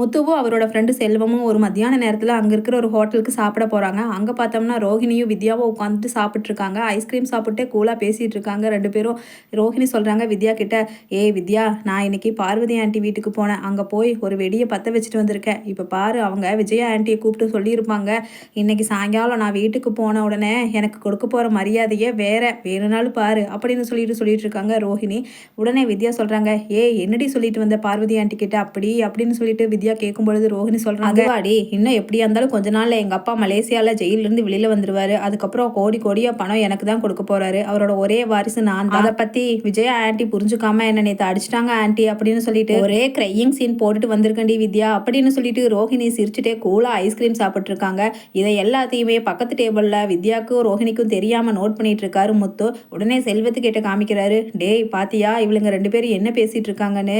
முத்துவும் அவரோட ஃப்ரெண்டு செல்வமும் ஒரு மத்தியான நேரத்தில் அங்கே இருக்கிற ஒரு ஹோட்டலுக்கு சாப்பிட போகிறாங்க அங்கே பார்த்தோம்னா ரோஹிணியும் வித்யாவும் உட்காந்துட்டு சாப்பிட்ருக்காங்க ஐஸ்கிரீம் சாப்பிட்டே கூலாக பேசிகிட்டு இருக்காங்க. ரெண்டு பேரும் ரோஹிணி சொல்கிறாங்க வித்யா கிட்ட ஏய் வித்யா நான் இன்னைக்கு பார்வதி ஆண்டி வீட்டுக்கு போனேன். அங்கே போய் ஒரு வெடியை பற்ற வச்சுட்டு வந்திருக்கேன். இப்போ பாரு அவங்க விஜயா ஆண்டியை கூப்பிட்டு சொல்லியிருப்பாங்க. இன்னைக்கு சாயங்காலம் நான் வீட்டுக்கு போன உடனே எனக்கு கொடுக்க போகிற மரியாதையே வேற. வேணும்னாலும் பாரு அப்படின்னு சொல்லிட்டு சொல்லிட்டு இருக்காங்க ரோஹிணி. உடனே வித்யா சொல்கிறாங்க ஏ என்னடி சொல்லிட்டு வந்த பார்வதி ஆண்டி கிட்ட? அப்படி அப்படின்னு சொல்லிட்டு வித்யா கேட்கும் பொழுது ரோஹிணி சொல்கிறாங்க அதுவாடி இன்னும் எப்படியா இருந்தாலும் கொஞ்ச நாள்ல எங்கள் அப்பா மலேசியாவில் ஜெயிலிருந்து வெளியில் வந்துருவாரு. அதுக்கப்புறம் கோடி கோடியா பணம் எனக்கு தான் கொடுக்க போறாரு. அவரோட ஒரே வாரிசு நான் அதை பற்றி விஜயா ஆண்டி புரிஞ்சுக்காம என்ன நேற்று அடிச்சிட்டாங்க ஆண்டி அப்படின்னு சொல்லிட்டு ஒரே க்ரையிங் சீன் போட்டுட்டு வந்திருக்கண்டி வித்யா அப்படின்னு சொல்லிட்டு ரோஹிணி சிரிச்சுட்டே கூலாக ஐஸ்கிரீம் சாப்பிட்டு இருக்காங்க இதை எல்லாத்தையுமே பக்கத்து டேபிளில் வித்யாவுக்கும் ரோஹிணிக்கும் தெரியாமல் நோட் பண்ணிட்டு இருக்காரு முத்து. உடனே செல்வத்துக்கிட்ட காமிக்கிறாரு டேய் பாத்தியா? இவளுங்க ரெண்டு பேரும் என்ன பேசிட்டு இருக்காங்கன்னு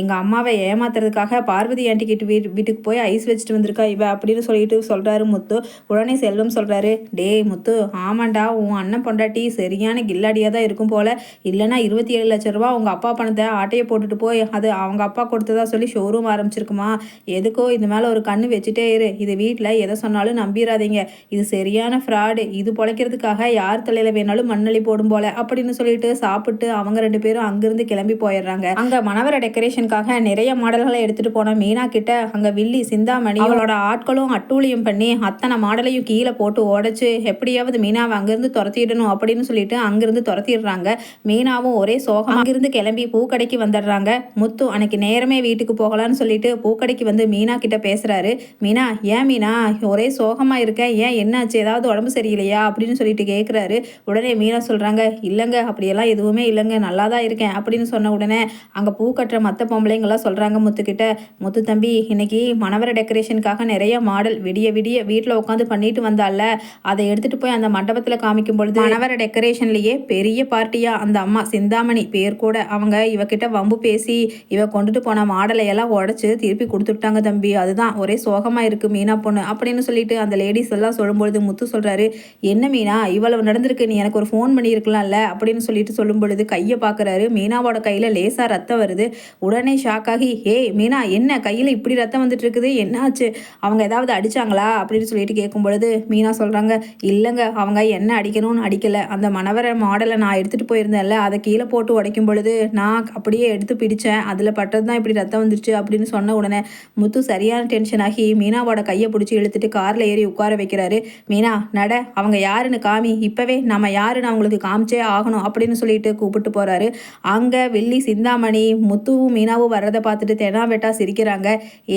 எங்கள் அம்மாவை ஏமாத்துறதுக்காக பார்வதி ஆண்டி கிட்ட வீட்டு வீட்டுக்கு போய் ஐஸ் வச்சுட்டு வந்திருக்கா இவ அப்படின்னு சொல்லிட்டு சொல்கிறாரு முத்து. உடனே செல்வம் சொல்கிறாரு டேய் முத்து ஆமாண்டா உன் அண்ணன் பொண்டாட்டி சரியான கில்லாடியாக தான் இருக்கும் போல. இல்லைன்னா இருபத்தி ஏழு லட்ச ரூபா உங்கள் அப்பா பணத்தை ஆட்டையை போட்டுட்டு போய் அது அவங்க அப்பா கொடுத்ததா சொல்லி ஷோரூம் ஆரம்பிச்சிருக்குமா? எதுக்கோ இது மேலே ஒரு கண்ணு வச்சுட்டே இரு. இது வீட்டில் எதை சொன்னாலும் நம்பிடாதீங்க இது சரியான ஃப்ராடு இது பொழைக்கிறதுக்காக யார் தலையில் வேணாலும் மண்ணளி போடும் போல அப்படின்னு சொல்லிட்டு சாப்பிட்டு அவங்க ரெண்டு பேரும் அங்கிருந்து கிளம்பி போயிடுறாங்க. அங்கே மணவர டெக்கரேஷனுக்காக நிறைய மாடல்களை எடுத்துட்டு போன மீனா கிட்ட அங்கே வில்லி சிந்தாமணி அவளோட ஆட்களும் அட்டூழியம் பண்ணி அத்தனை மாடலையும் கீழே போட்டு உடைச்சு எப்படியாவது மீனாவை அங்கிருந்து துரத்திடணும் அப்படின்னு சொல்லிட்டு அங்கிருந்து துரத்திடுறாங்க. மீனாவும் ஒரே சோகம் அங்கிருந்து கிளம்பி பூக்கடைக்கு வந்துடுறாங்க. முத்து அன்னைக்கு நேரமே வீட்டுக்கு போகலான்னு சொல்லிட்டு பூக்கடைக்கு வந்து மீனா கிட்ட பேசுறாரு. மீனா ஏன் மீனா ஒரே சோகமா இருக்க ஏன் என்னாச்சு? ஏதாவது உடம்பு சரியில்லையா? அப்படின்னு சொல்லிட்டு கேட்குறாரு உடனே மீனா சொல்றாங்க இல்லைங்க அப்படியெல்லாம் எதுவுமே இல்லைங்க நல்லா தான் இருக்கேன் அப்படின்னு சொன்ன உடனே அங்கே பூ கட்டுற மற்ற பொம்பளைங்கெல்லாம் சொல்கிறாங்க முத்துக்கிட்ட. முத்து தம்பி தம்பி. இன்னைக்கு மணவர டெக்கரேஷனுக்காக நிறைய மாடல் விடிய விடிய வீட்டில் உட்காந்து பண்ணிட்டு வந்தால அதை எடுத்துட்டு போய் அந்த மண்டபத்தில் காமிக்கும் பொழுது மணவர டெக்கரேஷன்லேயே பெரிய பார்ட்டியா அந்த அம்மா சிந்தாமணி பேர் கூட அவங்க இவகிட்ட வம்பு பேசி இவ கொண்டுட்டு போன மாடலை எல்லாம் உடச்சு திருப்பி கொடுத்துட்டாங்க தம்பி. அதுதான் ஒரே சோகமாக இருக்கு மீனா பொண்ணு அப்படின்னு சொல்லிட்டு அந்த லேடிஸ் எல்லாம் சொல்லும்பொழுது முத்து சொல்றாரு என்ன மீனா இவ்வளவு நடந்திருக்கு. நீ எனக்கு ஒரு ஃபோன் பண்ணியிருக்கலாம்ல? அப்படின்னு சொல்லிட்டு சொல்லும் பொழுது கையை பார்க்குறாரு. மீனாவோட கையில் லேசாக ரத்தம் வருது. உடனே ஷாக் ஆகி ஏய் மீனா என்ன கையில் இப்படி ரத்தம் வந்துட்டு இருக்குது என்னாச்சு? அவங்க ஏதாவது அடிச்சாங்களா? அப்படின்னு சொல்லிட்டு கேட்கும் பொழுது மீனா சொல்கிறாங்க இல்லைங்க அவங்க என்ன அடிக்கணும்னு அடிக்கலை. அந்த மணவர மாடலை நான் எடுத்துகிட்டு போயிருந்தேன்ல அதை கீழே போட்டு உடைக்கும் பொழுது நான் அப்படியே எடுத்து பிடிச்சேன். அதில் பட்டது தான் இப்படி ரத்தம் வந்துருச்சு அப்படின்னு சொன்ன உடனே முத்து சரியான டென்ஷன் ஆகி மீனாவோட கையை பிடிச்சி இழுத்துட்டு காரில் ஏறி உட்கார வைக்கிறாரு. மீனா நட அவங்க யாருன்னு காமி. இப்போவே நம்ம யாருன்னு அவங்களுக்கு காமிச்சே ஆகணும் அப்படின்னு சொல்லிட்டு கூப்பிட்டு போகிறாரு அங்கே வெள்ளி சிந்தாமணி முத்துவும் மீனாவும் வர்றதை பார்த்துட்டு தெனாவெட்டா சிரிக்கிறாங்க.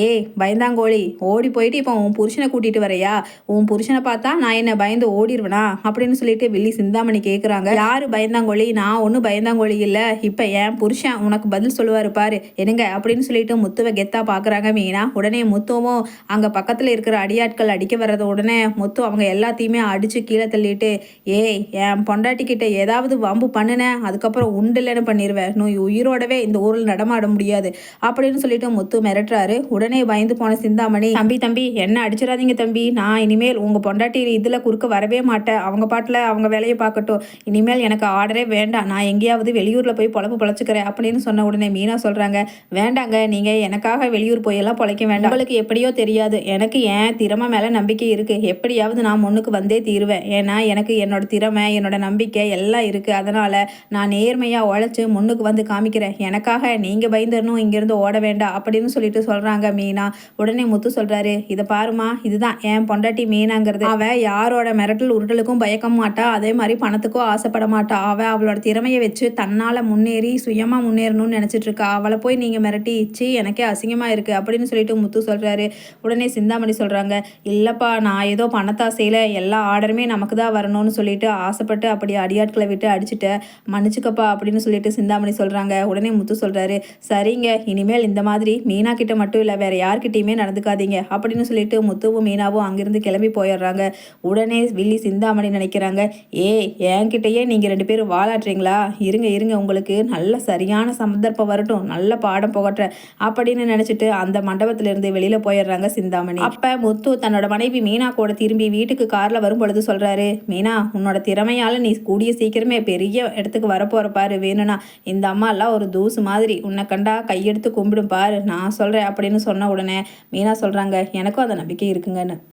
ஏய் பயந்தாங்கோழி ஓடி போயிட்டு இப்போ உன் புருஷனை கூட்டிட்டு வரையா? உன் புருஷனை பார்த்தா நான் என்ன பயந்து ஓடிடுவேனா அப்படின்னு சொல்லிட்டு வில்லி சிந்தாமணி கேட்குறாங்க யாரு பயந்தாங்கோழி? நான் ஒன்றும் பயந்தாங்கோழி இல்லை. இப்போ என் புருஷன் உனக்கு பதில் சொல்லுவார் பாரு. என்னங்க? அப்படின்னு சொல்லிட்டு முத்துவை கெத்தா பார்க்குறாங்க மீனா. உடனே முத்துவும் அங்கே பக்கத்தில் இருக்கிற அடியாட்கள் அடிக்க வர்றத உடனே முத்து அவங்க எல்லாத்தையுமே அடித்து கீழே தள்ளிட்டு ஏய் என் பொண்டாட்டி கிட்ட ஏதாவது வம்பு பண்ணுனேன் அதுக்கப்புறம் உண்டு இல்லைன்னு பண்ணிடுவேன் நோய் உயிரோடவே இந்த ஊரில் நடமாட முடியாது. அப்படின்னு சொல்லிட்டு முத்து மிரட்டுறாரு. உடனே பயந்து போன சிந்தாமணி தம்பி தம்பி என்ன அடிச்சிடாதீங்க தம்பி. நான் இனிமேல் உங்கள் பொண்டாட்டி இதில் குறுக்க வரவே மாட்டேன். அவங்க பாட்டில் அவங்க வேலையை பார்க்கட்டும். இனிமேல் எனக்கு ஆர்டரே வேண்டாம். நான் எங்கேயாவது வெளியூரில் போய் பொழப்பு பொழைச்சிக்கிறேன். அப்படின்னு சொன்ன உடனே மீனா சொல்கிறாங்க வேண்டாங்க. நீங்கள் எனக்காக வெளியூர் போயெல்லாம் பொழைக்க வேண்டாம். உங்களுக்கு எப்படியோ தெரியாது. எனக்கு என் திறமை மேலே நம்பிக்கை இருக்குது எப்படியாவது நான் முன்னுக்கு வந்தே தீருவேன். ஏன்னா எனக்கு என்னோட திறமை என்னோட நம்பிக்கை எல்லாம் இருக்குது அதனால் நான் நேர்மையாக உழைச்சி முன்னுக்கு வந்து காமிக்கிறேன். எனக்காக நீங்கள் பயந்துடணும். இங்கேருந்து ஓட வேண்டாம். அப்படின்னு சொல்லிட்டு சொல்கிறாங்க மீனா. உடனே முத்து சொல்கிறாரு இதை பாருமா இதுதான். என் பொண்டாட்டி மீனாங்கிறது. அவள் யாரோட மிரட்டல் உருட்டலுக்கும் பயக்க மாட்டா. அதே மாதிரி பணத்துக்கும் ஆசைப்பட மாட்டா. அவள் அவளோட திறமையை வச்சு தன்னால் முன்னேறி சுயமாக முன்னேறணும்னு நினச்சிட்டு இருக்கா அவளை போய் நீங்கள் மிரட்டி இச்சு எனக்கே அசிங்கமாக இருக்குது அப்படின்னு சொல்லிட்டு முத்து சொல்கிறாரு உடனே சிந்தாமணி சொல்கிறாங்க இல்லைப்பா நான் ஏதோ பணத்தாசையில் எல்லா ஆர்டருமே நமக்கு தான் வரணும்னு சொல்லிட்டு ஆசைப்பட்டு அப்படி அடியாட்களை விட்டு அடிச்சுட்டு. மன்னிச்சுக்கப்பா அப்படின்னு சொல்லிட்டு சிந்தாமணி சொல்கிறாங்க உடனே முத்து சொல்கிறாரு சரிங்க இனிமேல் இந்த மாதிரி மீனா கிட்ட மட்டும் இல்லை வேற யார்கிட்டையுமே நடந்துக்காதீங்க அப்படின்னு சொல்லிட்டு முத்துவும் மீனாவும் அங்கிருந்து கிளம்பி போயிடுறாங்க. உடனே வில்லி சிந்தாமணி நினைக்கிறாங்க ஏய் என்கிட்டயே நீங்கள் ரெண்டு பேரும் வாழாட்டுறீங்களா இருங்க இருங்க உங்களுக்கு நல்ல சரியான சந்தர்ப்பம் வரட்டும் நல்ல பாடம் புகட்டுறேன் அப்படின்னு நினச்சிட்டு அந்த மண்டபத்திலிருந்து வெளியில் போயிடுறாங்க சிந்தாமணி. அப்போ முத்து தன்னோட மனைவி மீனா கூட திரும்பி வீட்டுக்கு காரில் வரும் பொழுது சொல்கிறாரு மீனா உன்னோட திறமையால் நீ கூடிய சீக்கிரமே பெரிய இடத்துக்கு வரப்போகிற பாரு வேணும்னா இந்த அம்மா எல்லாம் ஒரு தூசு மாதிரி உன்னை கண்டா கையெடுத்து கும்பிடும் பாரு நான் சொல்கிறேன் அப்படி அப்படின்னு சொன்ன உடனே மீனா சொல்கிறாங்க எனக்கும் அந்த நம்பிக்கை இருக்குங்கன்னு.